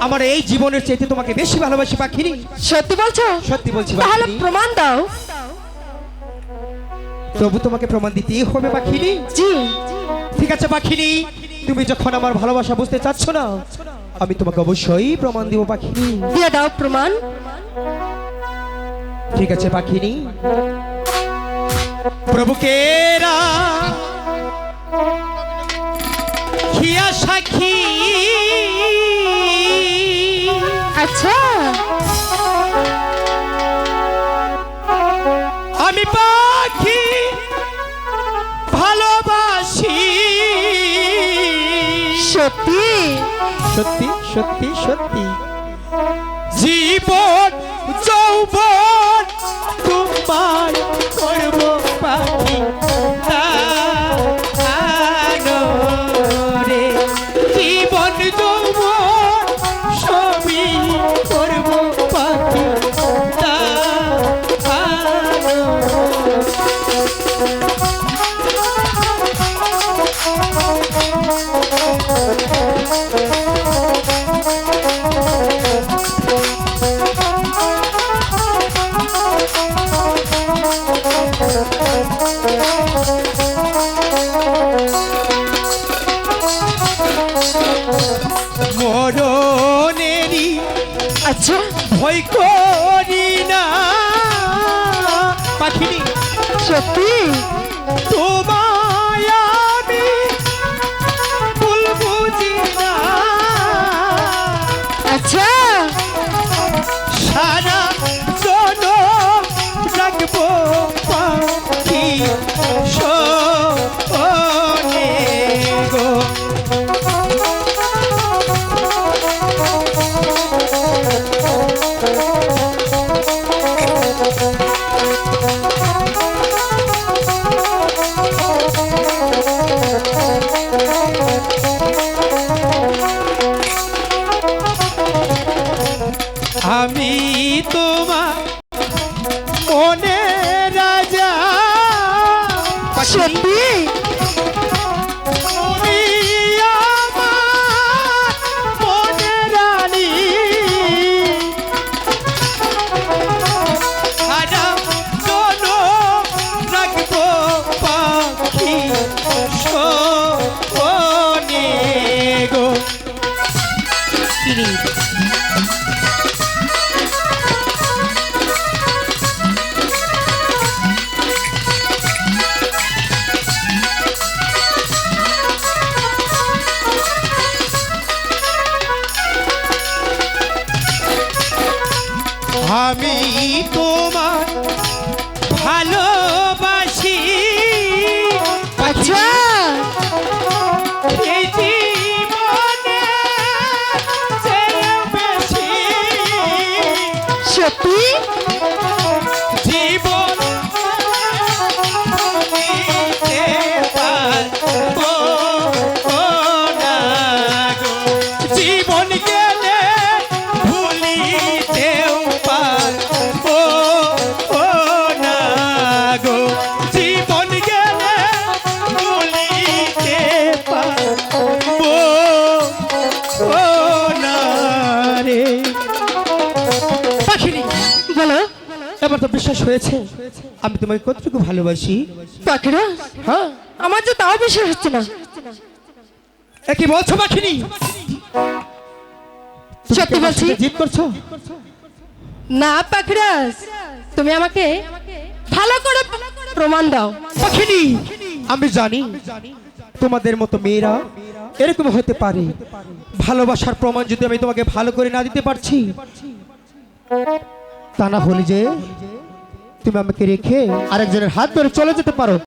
আমার এই জীবনের চাইতে তোমাকে বেশি ভালোবাসি পাখিনি। সত্যি বলছো? সত্যি বলছি তাহলে প্রমাণ দাও। তবু তোমাকে প্রমাণ দিতেই হবে পাখিনি। জি। ঠিক আছে পাখিনি। তুমি যখন আমার ভালোবাসা বুঝতে চাচ্ছ না আমি তোমাকে অবশ্যই প্রমাণ দিব পাখিনি। দিয়ে দাও প্রমাণ। ঠিক আছে পাখিনি। প্রভুকেরা খিয়া সাক্ষী। সত্যি সত্যি সত্যি সত্যি। জীবন যৌবন তোমার করব পাখি রে জীবন যৌবন মরণেরই আচ্ছা। ভয় করি না। পাখিনি? সত্যি? মনে রাজা। সত্যি? তুমি আমার আমি তোমার ভালোবাসি। আচ্ছা। সত্যি? এবার তো বিশ্বাস হয়েছে। আমি তোমাকে কতটুকু ভালোবাসি? পাখিরা? হ্যাঁ? আমার যে তাও বিশ্বাস হচ্ছে না। কি বলছো পাখিনি? সত্যি বলছি। জিত করছ? না পাখিরাজ তুমি আমাকে ভালো করে প্রমাণ দাও। পাখিনি আমি জানি তোমাদের মতো মেয়েরা এরকম হতে পারে। ভালোবাসার প্রমাণ যদি আমি তোমাকে ভালো করে না দিতে পারছি তা না হলে যে তুমি আমাকে রেখে আরেকজনের হাত ধরে চলে যেতে পারো।